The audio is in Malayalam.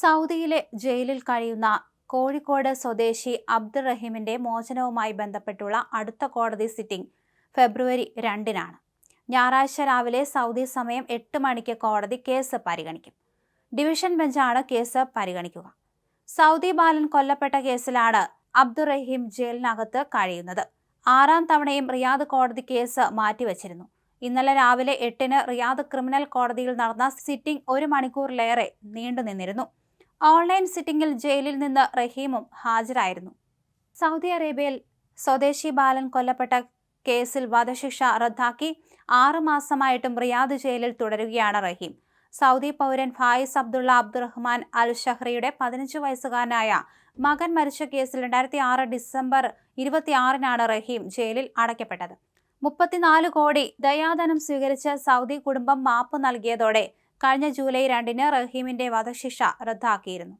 സൗദിയിലെ ജയിലിൽ കഴിയുന്ന കോഴിക്കോട് സ്വദേശി അബ്ദുൾ റഹീമിന്റെ മോചനവുമായി ബന്ധപ്പെട്ടുള്ള അടുത്ത കോടതി സിറ്റിംഗ് ഫെബ്രുവരി രണ്ടിനാണ്. ഞായറാഴ്ച രാവിലെ സൗദി സമയം എട്ട് മണിക്ക് കോടതി കേസ് പരിഗണിക്കും. ഡിവിഷൻ ബെഞ്ചാണ് കേസ് പരിഗണിക്കുക. സൗദി ബാലൻ കൊല്ലപ്പെട്ട കേസിലാണ് അബ്ദുൾ റഹീം ജയിലിനകത്ത് കഴിയുന്നത്. ആറാം തവണയും റിയാദ് കോടതി കേസ് മാറ്റിവച്ചിരുന്നു. ഇന്നലെ രാവിലെ എട്ടിന് റിയാദ് ക്രിമിനൽ കോടതിയിൽ നടന്ന സിറ്റിംഗ് ഒരു മണിക്കൂറിലേറെ നീണ്ടുനിന്നിരുന്നു. ഓൺലൈൻ സിറ്റിംഗിൽ ജയിലിൽ നിന്ന് റഹീമും ഹാജരായിരുന്നു. സൗദി അറേബ്യയിൽ സ്വദേശി ബാലൻ കൊല്ലപ്പെട്ട കേസിൽ വധശിക്ഷ റദ്ദാക്കി ആറ് മാസമായിട്ടും റിയാദ് ജയിലിൽ തുടരുകയാണ് റഹീം. സൗദി പൗരൻ ഫായിസ് അബ്ദുള്ള അബ്ദുറഹ്മാൻ അൽ ഷഹ്റിയുടെ പതിനഞ്ച് വയസ്സുകാരനായ മകൻ മരിച്ച കേസിൽ രണ്ടായിരത്തി ആറ് ഡിസംബർ ഇരുപത്തിയാറിനാണ് റഹീം ജയിലിൽ അടയ്ക്കപ്പെട്ടത്. മുപ്പത്തിനാല് കോടി ദയാധനം സ്വീകരിച്ച് സൗദി കുടുംബം മാപ്പ് നൽകിയതോടെ കഴിഞ്ഞ ജൂലൈ രണ്ടിന് റഹീമിന്റെ വധശിക്ഷ റദ്ദാക്കിയിരുന്നു